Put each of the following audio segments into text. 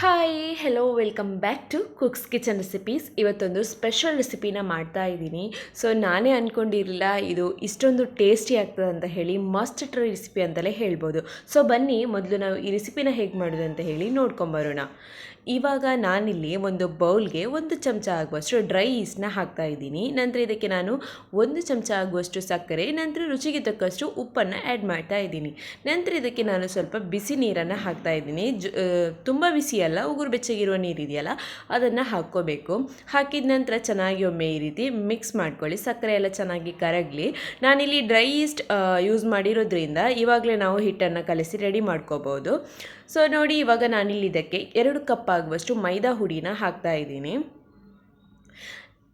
Hi hello welcome back to cooks kitchen recipes ಇವತ್ತೊಂದು special ರೆಸಿಪಿನ ಮಾಡ್ತಾ ಇದ್ದೀನಿ. ಸೊ ನಾನೇ ಅಂದ್ಕೊಂಡಿರಲಿಲ್ಲ ಇದು ಇಷ್ಟೊಂದು ಟೇಸ್ಟಿ ಆಗ್ತದೆ ಅಂತ ಹೇಳಿ ಮಸ್ಟ್ ಟ್ರೈ ರೆಸಿಪಿ ಅಂತಲೇ ಹೇಳ್ಬೋದು. ಸೊ ಬನ್ನಿ, ಮೊದಲು ನಾವು ಈ ರೆಸಿಪಿನ ಹೇಗೆ ಮಾಡೋದು ಅಂತ ಹೇಳಿ ನೋಡ್ಕೊಂಬರೋಣ ಇವಾಗ ನಾನಿಲ್ಲಿ ಒಂದು ಬೌಲ್ಗೆ ಒಂದು ಚಮಚ ಆಗುವಷ್ಟು ಡ್ರೈ ಈಸ್ಟ್ನ ಹಾಕ್ತಾ ಇದ್ದೀನಿ. ನಂತರ ಇದಕ್ಕೆ ನಾನು ಒಂದು ಚಮಚ ಆಗುವಷ್ಟು ಸಕ್ಕರೆ, ನಂತರ ರುಚಿಗೆ ತಕ್ಕಷ್ಟು ಉಪ್ಪನ್ನು ಆ್ಯಡ್ ಮಾಡ್ತಾ ಇದ್ದೀನಿ. ನಂತರ ಇದಕ್ಕೆ ನಾನು ಸ್ವಲ್ಪ ಬಿಸಿ ನೀರನ್ನು ಹಾಕ್ತಾ ಇದ್ದೀನಿ. ಜ ತುಂಬ ಬಿಸಿ ಅಲ್ಲ, ಉಗುರು ಬೆಚ್ಚಗಿರುವ ನೀರಿದೆಯಲ್ಲ ಅದನ್ನು ಹಾಕ್ಕೋಬೇಕು. ಹಾಕಿದ ನಂತರ ಚೆನ್ನಾಗಿ ಒಮ್ಮೆ ಈ ರೀತಿ ಮಿಕ್ಸ್ ಮಾಡ್ಕೊಳ್ಳಿ. ಸಕ್ಕರೆ ಎಲ್ಲ ಚೆನ್ನಾಗಿ ಕರಗಲಿ. ನಾನಿಲ್ಲಿ ಡ್ರೈ ಈಸ್ಟ್ ಯೂಸ್ ಮಾಡಿರೋದ್ರಿಂದ ಇವಾಗಲೇ ನಾವು ಹಿಟ್ಟನ್ನು ಕಲಸಿ ರೆಡಿ ಮಾಡ್ಕೋಬೋದು. ಸೊ ನೋಡಿ ಇವಾಗ ನಾನಿಲ್ಲಿ ಇದಕ್ಕೆ ಎರಡು ಕಪ್ ಆಗುವಷ್ಟು ಮೈದಾ ಹುಡಿನ ಹಾಕ್ತಾ ಇದ್ದೀನಿ.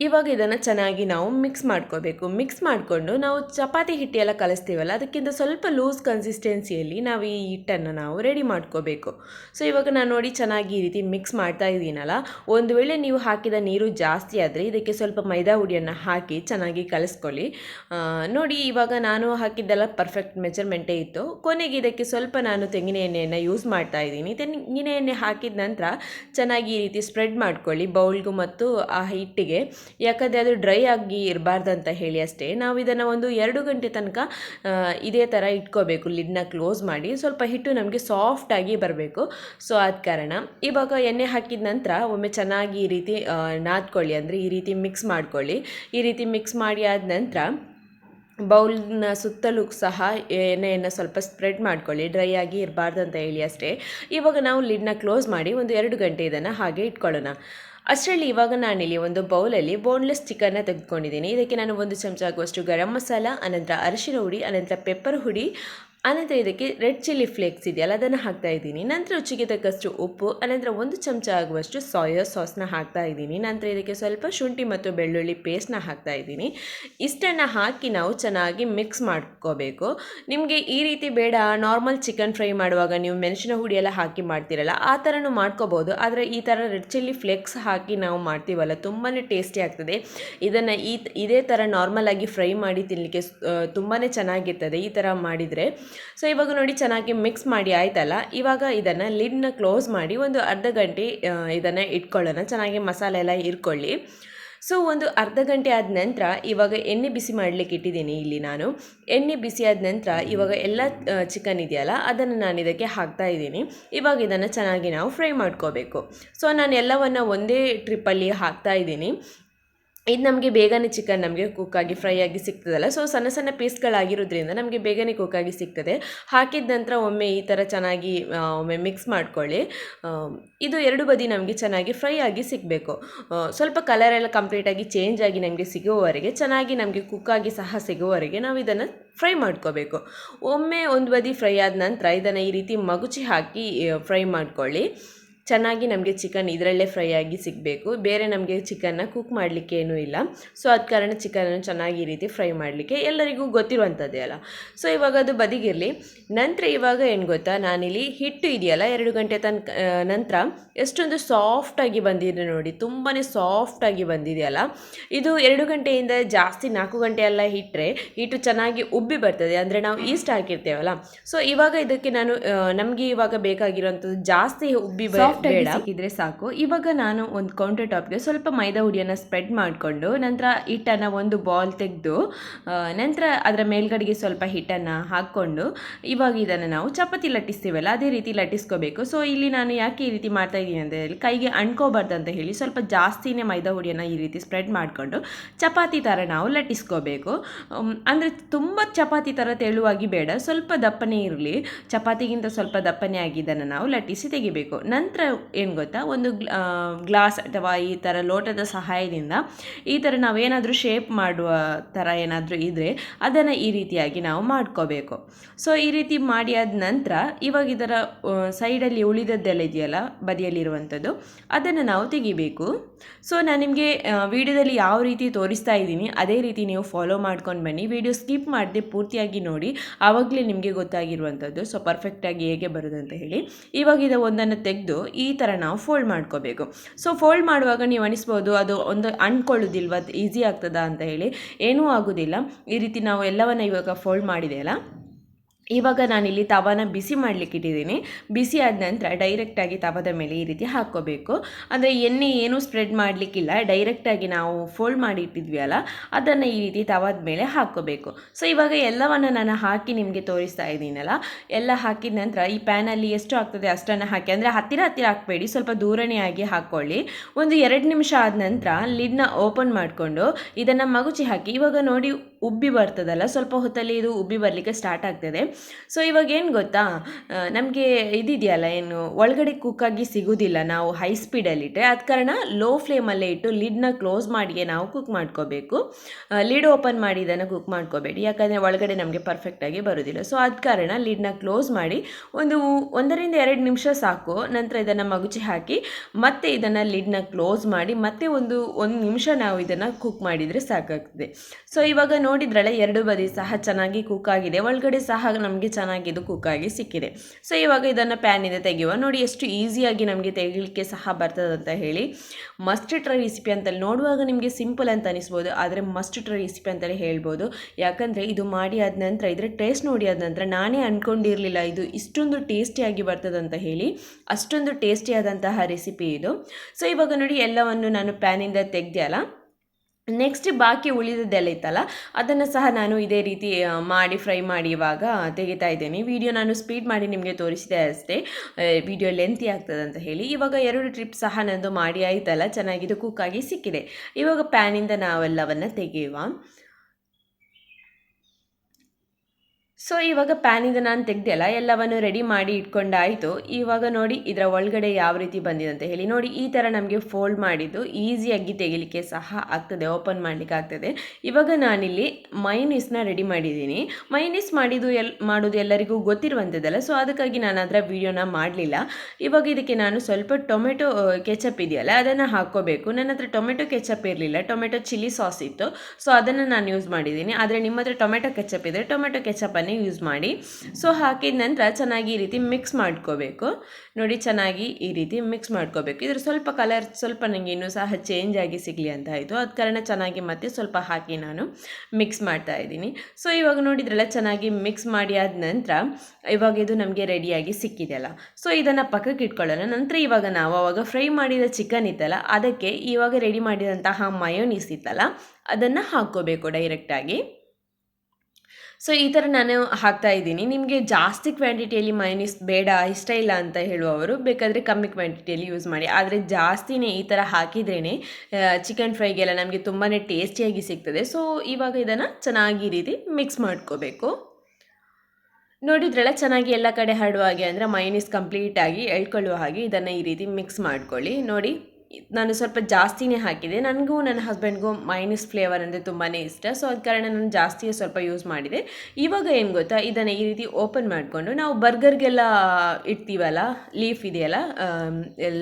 ಇವಾಗ ಇದನ್ನು ಚೆನ್ನಾಗಿ ನಾವು ಮಿಕ್ಸ್ ಮಾಡ್ಕೋಬೇಕು. ಮಿಕ್ಸ್ ಮಾಡಿಕೊಂಡು ನಾವು ಚಪಾತಿ ಹಿಟ್ಟೆಲ್ಲ ಕಲಿಸ್ತೀವಲ್ಲ, ಅದಕ್ಕಿಂತ ಸ್ವಲ್ಪ ಲೂಸ್ ಕನ್ಸಿಸ್ಟೆನ್ಸಿಯಲ್ಲಿ ನಾವು ಈ ಹಿಟ್ಟನ್ನು ನಾವು ರೆಡಿ ಮಾಡ್ಕೋಬೇಕು. ಸೊ ಇವಾಗ ನಾನು ನೋಡಿ ಚೆನ್ನಾಗಿ ಈ ರೀತಿ ಮಿಕ್ಸ್ ಮಾಡ್ತಾ ಇದ್ದೀನಲ್ಲ, ಒಂದು ವೇಳೆ ನೀವು ಹಾಕಿದ ನೀರು ಜಾಸ್ತಿ ಆದರೆ ಇದಕ್ಕೆ ಸ್ವಲ್ಪ ಮೈದಾ ಹುಡಿಯನ್ನು ಹಾಕಿ ಚೆನ್ನಾಗಿ ಕಲಿಸ್ಕೊಳ್ಳಿ. ನೋಡಿ ಇವಾಗ ನಾನು ಹಾಕಿದ್ದೆಲ್ಲ ಪರ್ಫೆಕ್ಟ್ ಮೆಜರ್ಮೆಂಟೇ ಇತ್ತು. ಕೊನೆಗೆ ಇದಕ್ಕೆ ಸ್ವಲ್ಪ ನಾನು ತೆಂಗಿನ ಎಣ್ಣೆಯನ್ನು ಯೂಸ್ ಮಾಡ್ತಾ ಇದ್ದೀನಿ. ತೆಂಗಿನ ಎಣ್ಣೆ ಹಾಕಿದ ನಂತರ ಚೆನ್ನಾಗಿ ಈ ರೀತಿ ಸ್ಪ್ರೆಡ್ ಮಾಡ್ಕೊಳ್ಳಿ, ಬೌಲ್ಗೂ ಮತ್ತು ಆ ಹಿಟ್ಟಿಗೆ. ಯಾಕಂದರೆ ಅದು ಡ್ರೈ ಆಗಿ ಇರಬಾರ್ದು ಅಂತ ಹೇಳಿ ಅಷ್ಟೇ. ನಾವು ಇದನ್ನು ಒಂದು ಎರಡು ಗಂಟೆ ತನಕ ಇದೇ ಥರ ಇಟ್ಕೋಬೇಕು. ಲಿಡ್ನ ಕ್ಲೋಸ್ ಮಾಡಿ ಸ್ವಲ್ಪ ಹಿಟ್ಟು ನಮಗೆ ಸಾಫ್ಟಾಗಿ ಬರಬೇಕು. ಸೊ ಆದ ಕಾರಣ. ಇವಾಗ ಎಣ್ಣೆ ಹಾಕಿದ ನಂತರ ಒಮ್ಮೆ ಚೆನ್ನಾಗಿ ಈ ರೀತಿ ನಾದ್ಕೊಳ್ಳಿ. ಅಂದರೆ ಈ ರೀತಿ ಮಿಕ್ಸ್ ಮಾಡ್ಕೊಳ್ಳಿ. ಈ ರೀತಿ ಮಿಕ್ಸ್ ಮಾಡಿ ಆದ ನಂತರ ಬೌಲ್ನ ಸುತ್ತಲೂ ಸಹ ಎಣ್ಣೆಯನ್ನು ಸ್ವಲ್ಪ ಸ್ಪ್ರೆಡ್ ಮಾಡ್ಕೊಳ್ಳಿ, ಡ್ರೈ ಆಗಿ ಇರಬಾರ್ದು ಅಂತ ಹೇಳಿ ಅಷ್ಟೇ. ಇವಾಗ ನಾವು ಲಿಡ್ನ ಕ್ಲೋಸ್ ಮಾಡಿ ಒಂದು ಎರಡು ಗಂಟೆ ಇದನ್ನು ಹಾಗೆ ಇಟ್ಕೊಳ್ಳೋಣ. ಅಷ್ಟರಲ್ಲಿ ಇವಾಗ ನಾನಿಲ್ಲಿ ಒಂದು ಬೌಲಲ್ಲಿ ಬೋನ್ಲೆಸ್ ಚಿಕನ್ನ ತೆಗೆದುಕೊಂಡಿದ್ದೀನಿ. ಇದಕ್ಕೆ ನಾನು ಒಂದು ಚಮಚ ಆಗುವಷ್ಟು ಗರಂ ಮಸಾಲ, ಅನಂತರ ಅರಿಶಿನ ಹುಡಿ, ಅನಂತರ ಪೆಪ್ಪರ್ ಹುಡಿ ಅನಂತರ ಇದಕ್ಕೆ ರೆಡ್ ಚಿಲ್ಲಿ ಫ್ಲೇಕ್ಸ್ ಇದೆಯಲ್ಲ, ಅದನ್ನು ಹಾಕ್ತಾ ಇದ್ದೀನಿ. ನಂತರ ರುಚಿಗೆ ತಕ್ಕಷ್ಟು ಉಪ್ಪು ಅನಂತರ ಒಂದು ಚಮಚ ಆಗುವಷ್ಟು ಸೋಯಾ ಸಾಸ್ನ ಹಾಕ್ತಾ ಇದ್ದೀನಿ. ನಂತರ ಇದಕ್ಕೆ ಸ್ವಲ್ಪ ಶುಂಠಿ ಮತ್ತು ಬೆಳ್ಳುಳ್ಳಿ ಪೇಸ್ಟ್ನ ಹಾಕ್ತಾ ಇದ್ದೀನಿ. ಇಷ್ಟನ್ನು ಹಾಕಿ ನಾವು ಚೆನ್ನಾಗಿ ಮಿಕ್ಸ್ ಮಾಡ್ಕೋಬೇಕು. ನಿಮಗೆ ಈ ರೀತಿ ಬೇಡ ನಾರ್ಮಲ್ ಚಿಕನ್ ಫ್ರೈ ಮಾಡುವಾಗ ನೀವು ಮೆಣಸಿನ ಹುಡಿ ಎಲ್ಲ ಹಾಕಿ ಮಾಡ್ತೀರಲ್ಲ, ಆ ಥರನೂ ಮಾಡ್ಕೋಬೋದು. ಆದರೆ ಈ ಥರ ರೆಡ್ ಚಿಲ್ಲಿ ಫ್ಲೇಕ್ಸ್ ಹಾಕಿ ನಾವು ಮಾಡ್ತೀವಲ್ಲ ತುಂಬಾ ಟೇಸ್ಟಿ ಆಗ್ತದೆ. ಇದನ್ನು ಈ, ಇದೇ ಥರ ನಾರ್ಮಲ್ ಆಗಿ ಫ್ರೈ ಮಾಡಿ ತಿನ್ನಲಿಕ್ಕೆ ತುಂಬಾ ಚೆನ್ನಾಗಿರ್ತದೆ. ಈ ಥರ ಮಾಡಿದರೆ ಸೊ ಇವಾಗ ನೋಡಿ ಚೆನ್ನಾಗಿ ಮಿಕ್ಸ್ ಮಾಡಿ ಆಯ್ತಲ್ಲ? ಇವಾಗ ಇದನ್ನು ಲಿಡ್ನ ಕ್ಲೋಸ್ ಮಾಡಿ ಒಂದು ಅರ್ಧ ಗಂಟೆ ಇದನ್ನು ಇಟ್ಕೊಳ್ಳೋಣ. ಚೆನ್ನಾಗಿ ಮಸಾಲೆ ಎಲ್ಲ ಇರ್ಕೊಳ್ಳಿ. ಸೊ ಒಂದು ಅರ್ಧ ಗಂಟೆ ಆದ ನಂತರ ಇವಾಗ ಎಣ್ಣೆ ಬಿಸಿ ಮಾಡಲಿಕ್ಕೆ ಇಟ್ಟಿದ್ದೀನಿ ಇಲ್ಲಿ ನಾನು. ಎಣ್ಣೆ ಬಿಸಿ ಆದ ನಂತರ ಇವಾಗ ಎಲ್ಲ ಚಿಕನ್ ಇದೆಯಲ್ಲ, ಅದನ್ನು ನಾನು ಇದಕ್ಕೆ ಹಾಕ್ತಾ ಇದ್ದೀನಿ. ಇವಾಗ ಇದನ್ನು ಚೆನ್ನಾಗಿ ನಾವು ಫ್ರೈ ಮಾಡ್ಕೋಬೇಕು. ಸೊ ನಾನು ಎಲ್ಲವನ್ನು ಒಂದೇ ಟ್ರಿಪ್ಪಲ್ಲಿ ಹಾಕ್ತಾ ಇದ್ದೀನಿ. ಇದು ನಮಗೆ ಬೇಗನೆ ಚಿಕನ್ ನಮಗೆ ಕುಕ್ಕಾಗಿ ಫ್ರೈ ಆಗಿ ಸಿಗ್ತದಲ್ಲ. ಸೊ ಸಣ್ಣ ಸಣ್ಣ ಪೀಸ್ಗಳಾಗಿರೋದ್ರಿಂದ ನಮಗೆ ಬೇಗನೆ ಕುಕ್ಕಾಗಿ ಸಿಗ್ತದೆ. ಹಾಕಿದ ನಂತರ ಒಮ್ಮೆ ಈ ಥರ ಚೆನ್ನಾಗಿ ಒಮ್ಮೆ ಮಿಕ್ಸ್ ಮಾಡ್ಕೊಳ್ಳಿ. ಇದು ಎರಡು ಬದಿ ನಮಗೆ ಚೆನ್ನಾಗಿ ಫ್ರೈ ಆಗಿ ಸಿಗಬೇಕು. ಸ್ವಲ್ಪ ಕಲರ್ ಎಲ್ಲ ಕಂಪ್ಲೀಟಾಗಿ ಚೇಂಜ್ ಆಗಿ ನಮಗೆ ಸಿಗುವವರೆಗೆ ಚೆನ್ನಾಗಿ ನಮಗೆ ಕುಕ್ಕಾಗಿ ಸಹ ಸಿಗುವವರೆಗೆ ನಾವು ಇದನ್ನು ಫ್ರೈ ಮಾಡ್ಕೋಬೇಕು. ಒಮ್ಮೆ ಒಂದು ಬದಿ ಫ್ರೈ ಆದ ನಂತರ ಇದನ್ನು ಈ ರೀತಿ ಮಗುಚಿ ಹಾಕಿ ಫ್ರೈ ಮಾಡ್ಕೊಳ್ಳಿ. ಚೆನ್ನಾಗಿ ನಮಗೆ ಚಿಕನ್ ಇದರಲ್ಲೇ ಫ್ರೈ ಆಗಿ ಸಿಗಬೇಕು. ಬೇರೆ ನಮಗೆ ಚಿಕನ್ನ ಕುಕ್ ಮಾಡಲಿಕ್ಕೆ ಏನೂ ಇಲ್ಲ. ಸೊ ಅದ ಕಾರಣ ಚಿಕನನ್ನು ಚೆನ್ನಾಗಿ ಈ ರೀತಿ ಫ್ರೈ ಮಾಡಲಿಕ್ಕೆ ಎಲ್ಲರಿಗೂ ಗೊತ್ತಿರುವಂಥದ್ದೇ ಅಲ್ಲ. ಸೊ ಇವಾಗ ಅದು ಬದಿಗಿರಲಿ. ನಂತರ ಇವಾಗ ಏನು ಗೊತ್ತಾ? ನಾನಿಲ್ಲಿ ಹಿಟ್ಟು ಇದೆಯಲ್ಲ, ಎರಡು ಗಂಟೆ ತನಕ ನಂತರ ಎಷ್ಟೊಂದು ಸಾಫ್ಟಾಗಿ ಬಂದಿದೆ ನೋಡಿ. ತುಂಬಾ ಸಾಫ್ಟಾಗಿ ಬಂದಿದೆಯಲ್ಲ ಇದು ಎರಡು ಗಂಟೆಯಿಂದ ಜಾಸ್ತಿ ನಾಲ್ಕು ಗಂಟೆ ಎಲ್ಲ ಇಟ್ಟರೆ ಹಿಟ್ಟು ಚೆನ್ನಾಗಿ ಉಬ್ಬಿ ಬರ್ತದೆ. ಅಂದರೆ ನಾವು ಈಸ್ಟ್ ಹಾಕಿರ್ತೇವಲ್ಲ. ಸೊ ಇವಾಗ ಇದಕ್ಕೆ ನಾನು ನಮಗೆ ಇವಾಗ ಬೇಕಾಗಿರುವಂಥದ್ದು ಜಾಸ್ತಿ ಉಬ್ಬಿ ಬ ಬೇಡ. ಸಿಕ್ಕಿದ್ರೆ ಸಾಕು. ಇವಾಗ ನಾನು ಒಂದು ಕೌಂಟರ್ ಟಾಪ್ಗೆ ಸ್ವಲ್ಪ ಮೈದಾ ಹುಡಿಯನ್ನ ಸ್ಪ್ರೆಡ್ ಮಾಡಿಕೊಂಡು ನಂತರ ಹಿಟ್ಟನ್ನು ಒಂದು ಬಾಲ್ ತೆಗೆದು ನಂತರ ಅದರ ಮೇಲ್ಗಡೆಗೆ ಸ್ವಲ್ಪ ಹಿಟ್ಟನ್ನು ಹಾಕ್ಕೊಂಡು ಇವಾಗ ಇದನ್ನು ನಾವು ಚಪಾತಿ ಲಟ್ಟಿಸ್ತೀವಲ್ಲ ಅದೇ ರೀತಿ ಲಟ್ಟಿಸ್ಕೋಬೇಕು. ಸೊ ಇಲ್ಲಿ ನಾನು ಯಾಕೆ ಈ ರೀತಿ ಮಾಡ್ತಾ ಇದ್ದೀನಿ ಅಂತ ಹೇಳಿ ಕೈಗೆ ಅಣ್ಕೋಬಾರ್ದು ಅಂತ ಹೇಳಿ ಸ್ವಲ್ಪ ಜಾಸ್ತಿನೇ ಮೈದಾ ಹುಡಿಯನ್ನ ಈ ರೀತಿ ಸ್ಪ್ರೆಡ್ ಮಾಡಿಕೊಂಡು ಚಪಾತಿ ಥರ ನಾವು ಲಟ್ಟಿಸ್ಕೋಬೇಕು. ಅಂದರೆ ತುಂಬ ಚಪಾತಿ ಥರ ತೆಳುವಾಗಿ ಬೇಡ. ಸ್ವಲ್ಪ ದಪ್ಪನೇ ಇರಲಿ. ಚಪಾತಿಗಿಂತ ಸ್ವಲ್ಪ ದಪ್ಪನೇ ಆಗಿದ್ದನ್ನು ನಾವು ಲಟ್ಟಿಸಿ ತೆಗಿಬೇಕು. ನಂತರ ಏನು ಗೊತ್ತಾ? ಒಂದು ಗ್ಲಾಸ್ ಅಥವಾ ಈ ಥರ ಲೋಟದ ಸಹಾಯದಿಂದ ಈ ಥರ ನಾವೇನಾದರೂ ಶೇಪ್ ಮಾಡುವ ಥರ ಏನಾದರೂ ಇದ್ದರೆ ಅದನ್ನು ಈ ರೀತಿಯಾಗಿ ನಾವು ಮಾಡ್ಕೋಬೇಕು. ಸೊ ಈ ರೀತಿ ಮಾಡಿ ಆದ ನಂತರ ಇವಾಗ ಇದರ ಸೈಡಲ್ಲಿ ಉಳಿದದ್ದೆಲ್ಲ ಇದೆಯಲ್ಲ, ಬದಿಯಲ್ಲಿರುವಂಥದ್ದು, ಅದನ್ನು ನಾವು ತೆಗಿಬೇಕು. ಸೊ ನಾನು ನಿಮಗೆ ವಿಡಿಯೋದಲ್ಲಿ ಯಾವ ರೀತಿ ತೋರಿಸ್ತಾ ಇದ್ದೀನಿ, ಅದೇ ರೀತಿ ನೀವು ಫಾಲೋ ಮಾಡ್ಕೊಂಡು ಬನ್ನಿ. ವಿಡಿಯೋ ಸ್ಕಿಪ್ ಮಾಡದೆ ಪೂರ್ತಿಯಾಗಿ ನೋಡಿ, ಆವಾಗಲೇ ನಿಮಗೆ ಗೊತ್ತಾಗಿರುವಂಥದ್ದು. ಸೊ ಪರ್ಫೆಕ್ಟಾಗಿ ಹೇಗೆ ಬರೋದು ಅಂತ ಹೇಳಿ. ಇವಾಗ ಇದು ಒಂದನ್ನು ತೆಗೆದು ಈ ಥರ ನಾವು ಫೋಲ್ಡ್ ಮಾಡ್ಕೋಬೇಕು. ಸೊ ಫೋಲ್ಡ್ ಮಾಡುವಾಗ ನೀವು ಅನಿಸ್ಬೋದು, ಅದು ಒಂದು ಅಂಟ್ಕೊಳ್ಳೋದಿಲ್ವ ಈಸಿ ಆಗ್ತದಾ ಅಂತ ಹೇಳಿ. ಏನೂ ಆಗೋದಿಲ್ಲ. ಈ ರೀತಿ ನಾವು ಎಲ್ಲವನ್ನು ಇವಾಗ ಫೋಲ್ಡ್ ಮಾಡಿದೆ ಅಲ್ಲ? ಇವಾಗ ನಾನಿಲ್ಲಿ ತವಾನ ಬಿಸಿ ಮಾಡಲಿಕ್ಕೆ ಇಟ್ಟಿದ್ದೀನಿ. ಬಿಸಿ ಆದ ನಂತರ ಡೈರೆಕ್ಟಾಗಿ ತವದ ಮೇಲೆ ಈ ರೀತಿ ಹಾಕ್ಕೋಬೇಕು. ಅಂದರೆ ಎಣ್ಣೆ ಏನೂ ಸ್ಪ್ರೆಡ್ ಮಾಡಲಿಕ್ಕಿಲ್ಲ. ಡೈರೆಕ್ಟಾಗಿ ನಾವು ಫೋಲ್ಡ್ ಮಾಡಿ ಇಟ್ಟಿದ್ವಿ ಅಲ್ಲ ಅದನ್ನು ಈ ರೀತಿ ತವದ ಮೇಲೆ ಹಾಕ್ಕೋಬೇಕು. ಸೊ ಇವಾಗ ಎಲ್ಲವನ್ನು ನಾನು ಹಾಕಿ ನಿಮಗೆ ತೋರಿಸ್ತಾ ಇದ್ದೀನಲ್ಲ, ಎಲ್ಲ ಹಾಕಿದ ನಂತರ ಈ ಪ್ಯಾನಲ್ಲಿ ಎಷ್ಟು ಆಗ್ತದೆ ಅಷ್ಟನ್ನು ಹಾಕಿ, ಅಂದರೆ ಹತ್ತಿರ ಹತ್ತಿರ ಹಾಕಬೇಡಿ, ಸ್ವಲ್ಪ ದೂರನೇ ಆಗಿ ಹಾಕ್ಕೊಳ್ಳಿ. ಒಂದು ಎರಡು ನಿಮಿಷ ಆದ ನಂತರ ಲಿಡ್ನ ಓಪನ್ ಮಾಡಿಕೊಂಡು ಇದನ್ನು ಮಗುಚಿ ಹಾಕಿ. ಇವಾಗ ನೋಡಿ ಉಬ್ಬಿ ಬರ್ತದಲ್ಲ, ಸ್ವಲ್ಪ ಹೊತ್ತಲ್ಲಿ ಇದು ಉಬ್ಬಿ ಬರಲಿಕ್ಕೆ ಸ್ಟಾರ್ಟ್ ಆಗ್ತದೆ. ಸೊ ಇವಾಗ ಏನು ಗೊತ್ತಾ? ನಮಗೆ ಇದಿದೆಯಲ್ಲ, ಏನು ಒಳಗಡೆ ಕುಕ್ಕಾಗಿ ಸಿಗೋದಿಲ್ಲ ನಾವು ಹೈ ಸ್ಪೀಡಲ್ಲಿಟ್ಟರೆ ಆದ ಕಾರಣ ಲೋ ಫ್ಲೇಮಲ್ಲೇ ಇಟ್ಟು ಲಿಡ್ನ ಕ್ಲೋಸ್ ಮಾಡಿಯೇ ನಾವು ಕುಕ್ ಮಾಡ್ಕೋಬೇಕು. ಲಿಡ್ ಓಪನ್ ಮಾಡಿ ಇದನ್ನು ಕುಕ್ ಮಾಡ್ಕೋಬೇಡಿ. ಯಾಕಂದರೆ ಒಳಗಡೆ ನಮಗೆ ಪರ್ಫೆಕ್ಟಾಗಿ ಬರೋದಿಲ್ಲ. ಸೊ ಅದ ಕಾರಣ ಲಿಡ್ನ ಕ್ಲೋಸ್ ಮಾಡಿ ಒಂದು ಒಂದರಿಂದ ಎರಡು ನಿಮಿಷ ಸಾಕು. ನಂತರ ಇದನ್ನು ಮಗುಚಿ ಹಾಕಿ ಮತ್ತೆ ಇದನ್ನು ಲಿಡ್ನ ಕ್ಲೋಸ್ ಮಾಡಿ ಮತ್ತೆ ಒಂದು ಒಂದು ನಿಮಿಷ ನಾವು ಇದನ್ನು ಕುಕ್ ಮಾಡಿದರೆ ಸಾಕಾಗ್ತದೆ. ಸೊ ಇವಾಗ ನೋಡಿದ್ರಲ್ಲ, ಎರಡು ಬದಿ ಸಹ ಚೆನ್ನಾಗಿ ಕುಕ್ ಆಗಿದೆ ಒಳಗಡೆ ಸಹ ನಮಗೆ ಚೆನ್ನಾಗಿ ಇದು ಕುಕ್ಕಾಗಿ ಸಿಕ್ಕಿದೆ. ಸೊ ಇವಾಗ ಇದನ್ನು ಪ್ಯಾನಿಂದ ತೆಗೆಯುವ. ನೋಡಿ, ಎಷ್ಟು ಈಸಿಯಾಗಿ ನಮಗೆ ತೆಗಿಲಿಕ್ಕೆ ಸಹ ಬರ್ತದೆ ಅಂತ ಹೇಳಿ. ಮಸ್ಟ್ ಟ್ರೈ ರೆಸಿಪಿ ಅಂತಲ್ಲಿ ನೋಡುವಾಗ ನಿಮಗೆ ಸಿಂಪಲ್ ಅಂತ ಅನಿಸ್ಬೋದು, ಆದರೆ ಮಸ್ಟ್ ಟ್ರೈ ರೆಸಿಪಿ ಅಂತಲೇ ಹೇಳ್ಬೋದು. ಯಾಕಂದರೆ ಇದು ಮಾಡಿ ಆದ ನಂತರ, ಇದರ ಟೇಸ್ಟ್ ನೋಡಿ ಆದ ನಂತರ ನಾನೇ ಅಂದ್ಕೊಂಡಿರಲಿಲ್ಲ ಇದು ಇಷ್ಟೊಂದು ಟೇಸ್ಟಿಯಾಗಿ ಬರ್ತದೆ ಅಂತ ಹೇಳಿ. ಅಷ್ಟೊಂದು ಟೇಸ್ಟಿಯಾದಂತಹ ರೆಸಿಪಿ ಇದು. ಸೊ ಇವಾಗ ನೋಡಿ, ಎಲ್ಲವನ್ನು ನಾನು ಪ್ಯಾನಿಂದ ತೆಗೆದೆ ಅಲ್ಲ? ನೆಕ್ಸ್ಟ್ ಬಾಕಿ ಉಳಿದದ್ದೆಲ್ಲ ಇತ್ತಲ್ಲ, ಅದನ್ನು ಸಹ ನಾನು ಇದೇ ರೀತಿ ಮಾಡಿ ಫ್ರೈ ಮಾಡಿ ಇವಾಗ ತೆಗಿತಾ ಇದ್ದೇನೆ. ವಿಡಿಯೋ ನಾನು ಸ್ಪೀಡ್ ಮಾಡಿ ನಿಮಗೆ ತೋರಿಸಿದೆ ಅಷ್ಟೇ. ವಿಡಿಯೋ ಲೆಂತಿ ಆಗ್ತದೆ ಅಂತ ಹೇಳಿ. ಇವಾಗ ಎರಡು ಟ್ರಿಪ್ ಸಹ ನಂದು ಮಾಡಿ ಆಯಿತಲ್ಲ ಚೆನ್ನಾಗಿದ್ದು ಕುಕ್ಕಾಗಿ ಸಿಕ್ಕಿದೆ. ಇವಾಗ ಪ್ಯಾನಿಂದ ನಾವೆಲ್ಲವನ್ನು ತೆಗೆಯುವ. ಸೊ ಇವಾಗ ಪ್ಯಾನಿಂದ ನಾನು ತೆಗ್ದೆಲ್ಲ ಎಲ್ಲವನ್ನು ರೆಡಿ ಮಾಡಿ ಇಟ್ಕೊಂಡಾಯಿತು. ಇವಾಗ ನೋಡಿ ಇದರ ಒಳಗಡೆ ಯಾವ ರೀತಿ ಬಂದಿದೆ ಅಂತ ಹೇಳಿ. ನೋಡಿ, ಈ ಥರ ನಮಗೆ ಫೋಲ್ಡ್ ಮಾಡಿದ್ದು ಈಸಿಯಾಗಿ ತೆಗಿಲಿಕ್ಕೆ ಸಹ ಆಗ್ತದೆ ಓಪನ್ ಮಾಡಲಿಕ್ಕೆ ಆಗ್ತದೆ. ಇವಾಗ ನಾನಿಲ್ಲಿ ಮೈನೀಸ್ನ ರೆಡಿ ಮಾಡಿದ್ದೀನಿ. ಮೈನೀಸ್ ಮಾಡಿದ್ದು ಎಲ್, ಮಾಡೋದು ಎಲ್ಲರಿಗೂ ಗೊತ್ತಿರುವಂಥದ್ದಲ್ಲ ಸೊ ಅದಕ್ಕಾಗಿ ನಾನು ಅದರ ವೀಡಿಯೋನ ಮಾಡಲಿಲ್ಲ. ಇವಾಗ ಇದಕ್ಕೆ ನಾನು ಸ್ವಲ್ಪ ಟೊಮೆಟೊ ಕೆಚಪ್ ಇದೆಯಲ್ಲ, ಅದನ್ನು ಹಾಕ್ಕೋಬೇಕು. ನನ್ನ ಹತ್ರ ಟೊಮೆಟೊ ಕೆಚಪ್ ಇರಲಿಲ್ಲ, ಟೊಮೆಟೊ ಚಿಲ್ಲಿ ಸಾಸ್ ಇತ್ತು. ಸೊ ಅದನ್ನು ನಾನು ಯೂಸ್ ಮಾಡಿದ್ದೀನಿ. ಆದರೆ ನಿಮ್ಮ ಹತ್ರ ಟೊಮೆಟೊ ಕೆಚಪ್ ಇದ್ದರೆ ಟೊಮೆಟೊ ಕೆಚಪನ್ನು ಯೂಸ್ ಮಾಡಿ. ಸೊ ಹಾಕಿದ ನಂತರ ಚೆನ್ನಾಗಿ ಈ ರೀತಿ ಮಿಕ್ಸ್ ಮಾಡ್ಕೋಬೇಕು. ನೋಡಿ, ಚೆನ್ನಾಗಿ ಈ ರೀತಿ ಮಿಕ್ಸ್ ಮಾಡ್ಕೋಬೇಕು. ಇದ್ರ ಸ್ವಲ್ಪ ಕಲರ್ ಸ್ವಲ್ಪ ನನಗೆ ಇನ್ನೂ ಸಹ ಚೇಂಜ್ ಆಗಿ ಸಿಗಲಿ ಅಂತ ಆಯಿತು. ಅದ ಕಾರಣ ಚೆನ್ನಾಗಿ ಮತ್ತೆ ಸ್ವಲ್ಪ ಹಾಕಿ ನಾನು ಮಿಕ್ಸ್ ಮಾಡ್ತಾ ಇದ್ದೀನಿ. ಸೊ ಇವಾಗ ನೋಡಿದ್ರಲ್ಲ, ಚೆನ್ನಾಗಿ ಮಿಕ್ಸ್ ಮಾಡಿ ಆದ ನಂತರ ಇವಾಗ ಇದು ನಮಗೆ ರೆಡಿಯಾಗಿ ಸಿಕ್ಕಿದೆಯಲ್ಲ ಸೊ ಇದನ್ನು ಪಕ್ಕಕ್ಕೆ ಇಟ್ಕೊಳ್ಳೋಣ. ನಂತರ ಇವಾಗ ನಾವು ಅವಾಗ ಫ್ರೈ ಮಾಡಿದ ಚಿಕನ್ ಇತ್ತಲ್ಲ, ಅದಕ್ಕೆ ಇವಾಗ ರೆಡಿ ಮಾಡಿದಂತಹ ಮಯೋನೀಸ್ ಇತ್ತಲ್ಲ, ಅದನ್ನು ಹಾಕ್ಕೋಬೇಕು ಡೈರೆಕ್ಟಾಗಿ ಸೊ ಈ ಥರ ನಾನು ಹಾಕ್ತಾ ಇದ್ದೀನಿ. ನಿಮಗೆ ಜಾಸ್ತಿ ಕ್ವಾಂಟಿಟಿಯಲ್ಲಿ ಮೈನೀಸ್ ಬೇಡ, ಇಷ್ಟ ಇಲ್ಲ ಅಂತ ಹೇಳುವವರು ಬೇಕಾದರೆ ಕಮ್ಮಿ ಕ್ವಾಂಟಿಟಿಯಲ್ಲಿ ಯೂಸ್ ಮಾಡಿ. ಆದರೆ ಜಾಸ್ತಿನೇ ಈ ಥರ ಹಾಕಿದ್ರೇ ಚಿಕನ್ ಫ್ರೈಗೆಲ್ಲ ನಮಗೆ ತುಂಬಾ ಟೇಸ್ಟಿಯಾಗಿ ಸಿಗ್ತದೆ. ಸೊ ಇವಾಗ ಇದನ್ನು ಚೆನ್ನಾಗಿ ರೀತಿ ಮಿಕ್ಸ್ ಮಾಡ್ಕೋಬೇಕು. ನೋಡಿದ್ರಲ್ಲ, ಚೆನ್ನಾಗಿ ಎಲ್ಲ ಕಡೆ ಹರಡುವ ಹಾಗೆ ಅಂದರೆ ಮೈನೀಸ್ ಕಂಪ್ಲೀಟಾಗಿ ಎಳ್ಕೊಳ್ಳುವ ಹಾಗೆ ಇದನ್ನು ಈ ರೀತಿ ಮಿಕ್ಸ್ ಮಾಡ್ಕೊಳ್ಳಿ. ನೋಡಿ. ನಾನು ಸ್ವಲ್ಪ ಜಾಸ್ತಿನೇ ಹಾಕಿದೆ. ನನಗೂ ನನ್ನ ಹಸ್ಬೆಂಡ್ಗೂ ಮೈನಸ್ ಫ್ಲೇವರ್ ಅಂದರೆ ತುಂಬಾ ಇಷ್ಟ. ಸೊ ಅದ ಕಾರಣ ನಾನು ಜಾಸ್ತಿಯೇ ಸ್ವಲ್ಪ ಯೂಸ್ ಮಾಡಿದೆ. ಇವಾಗ ಏನು ಗೊತ್ತಾ? ಇದನ್ನು ಈ ರೀತಿ ಓಪನ್ ಮಾಡಿಕೊಂಡು ನಾವು ಬರ್ಗರ್ಗೆಲ್ಲ ಇಡ್ತೀವಲ್ಲ? ಲೀಫ್ ಇದೆಯಲ್ಲ?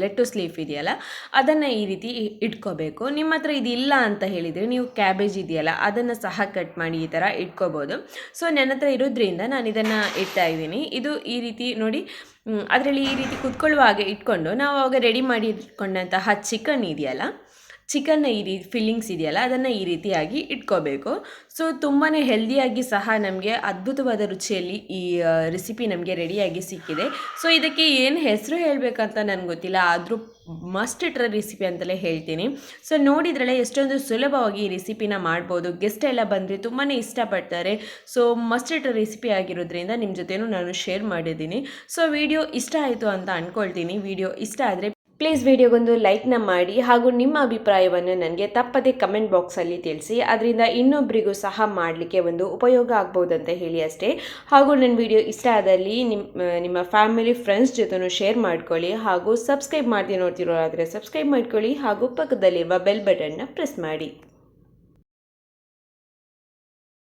ಲೆಟ್ಟುಸ್ ಲೀಫ್ ಇದೆಯಲ್ಲ? ಅದನ್ನು ಈ ರೀತಿ ಇಟ್ಕೋಬೇಕು. ನಿಮ್ಮ ಹತ್ರ ಇದಿಲ್ಲ ಅಂತ ಹೇಳಿದರೆ ನೀವು ಕ್ಯಾಬೇಜ್ ಇದೆಯಲ್ಲ, ಅದನ್ನು ಸಹ ಕಟ್ ಮಾಡಿ ಈ ಥರ ಇಟ್ಕೋಬೋದು. ಸೊ ನನ್ನ ಹತ್ರ ಇರೋದ್ರಿಂದ ನಾನು ಇದನ್ನು ಇಡ್ತಾ ಇದ್ದೀನಿ. ಇದು ಈ ರೀತಿ ನೋಡಿ ಅದರಲ್ಲಿ ಈ ರೀತಿ ಕುತ್ಕೊಳ್ಳುವ ಹಾಗೆ ಇಟ್ಕೊಂಡು ನಾವು ಅವಾಗ ರೆಡಿ ಮಾಡಿ ಇಟ್ಕೊಂಡಂತಹ ಚಿಕನ್ ಇದೆಯಲ್ಲ ಚಿಕನ್ನ ಈ ರೀತಿ ಫಿಲ್ಲಿಂಗ್ಸ್ ಇದೆಯಲ್ಲ, ಅದನ್ನು ಈ ರೀತಿಯಾಗಿ ಇಟ್ಕೋಬೇಕು. ಸೊ ತುಂಬಾ ಹೆಲ್ದಿಯಾಗಿ ಸಹ ನಮಗೆ ಅದ್ಭುತವಾದ ರುಚಿಯಲ್ಲಿ ಈ ರೆಸಿಪಿ ನಮಗೆ ರೆಡಿಯಾಗಿ ಸಿಕ್ಕಿದೆ. ಸೊ ಇದಕ್ಕೆ ಏನು ಹೆಸರು ಹೇಳಬೇಕಂತ ನನಗೆ ಗೊತ್ತಿಲ್ಲ, ಆದರೂ ಮಸ್ಟ್ ಇಟ್ರ ರೆಸಿಪಿ ಅಂತಲೇ ಹೇಳ್ತೀನಿ. ಸೊ ನೋಡಿದ್ರಲ್ಲ ಎಷ್ಟೊಂದು ಸುಲಭವಾಗಿ ಈ ರೆಸಿಪಿನ ಮಾಡ್ಬೋದು. ಗೆಸ್ಟ್ ಎಲ್ಲ ಬಂದರೆ ತುಂಬಾ ಇಷ್ಟಪಡ್ತಾರೆ. ಸೊ ಮಸ್ಟ್ ಇಟ್ರ ರೆಸಿಪಿ ಆಗಿರೋದ್ರಿಂದ ನಿಮ್ಮ ಜೊತೆನೂ ನಾನು ಶೇರ್ ಮಾಡಿದ್ದೀನಿ. ಸೊ ವಿಡಿಯೋ ಇಷ್ಟ ಆಯಿತು ಅಂತ ಅಂದ್ಕೊಳ್ತೀನಿ ವಿಡಿಯೋ ಇಷ್ಟ ಆದರೆ ಪ್ಲೀಸ್ ವಿಡಿಯೋಗೊಂದು ಲೈಕ್ನ ಮಾಡಿ ಹಾಗೂ ನಿಮ್ಮ ಅಭಿಪ್ರಾಯವನ್ನು ನನಗೆ ತಪ್ಪದೇ ಕಮೆಂಟ್ ಬಾಕ್ಸಲ್ಲಿ ತಿಳಿಸಿ. ಅದರಿಂದ ಇನ್ನೊಬ್ಬರಿಗೂ ಸಹ ಮಾಡಲಿಕ್ಕೆ ಒಂದು ಉಪಯೋಗ ಆಗ್ಬೋದು ಅಂತ ಹೇಳಿ ಅಷ್ಟೇ. ಹಾಗೂ ನನ್ನ ವಿಡಿಯೋ ಇಷ್ಟ ಆದಲ್ಲಿ ನಿಮ್ಮ ನಿಮ್ಮ ಫ್ಯಾಮಿಲಿ, ಫ್ರೆಂಡ್ಸ್ ಜೊತೆನೂ ಶೇರ್ ಮಾಡ್ಕೊಳ್ಳಿ ಹಾಗೂ ಸಬ್ಸ್ಕ್ರೈಬ್ ಮಾಡ್ತೀನಿ ನೋಡ್ತಿರೋ ಆದರೆ ಸಬ್ಸ್ಕ್ರೈಬ್ ಮಾಡ್ಕೊಳ್ಳಿ ಹಾಗೂ ಪಕ್ಕದಲ್ಲಿರುವ ಬೆಲ್ ಬಟನ್ನ ಪ್ರೆಸ್ ಮಾಡಿ.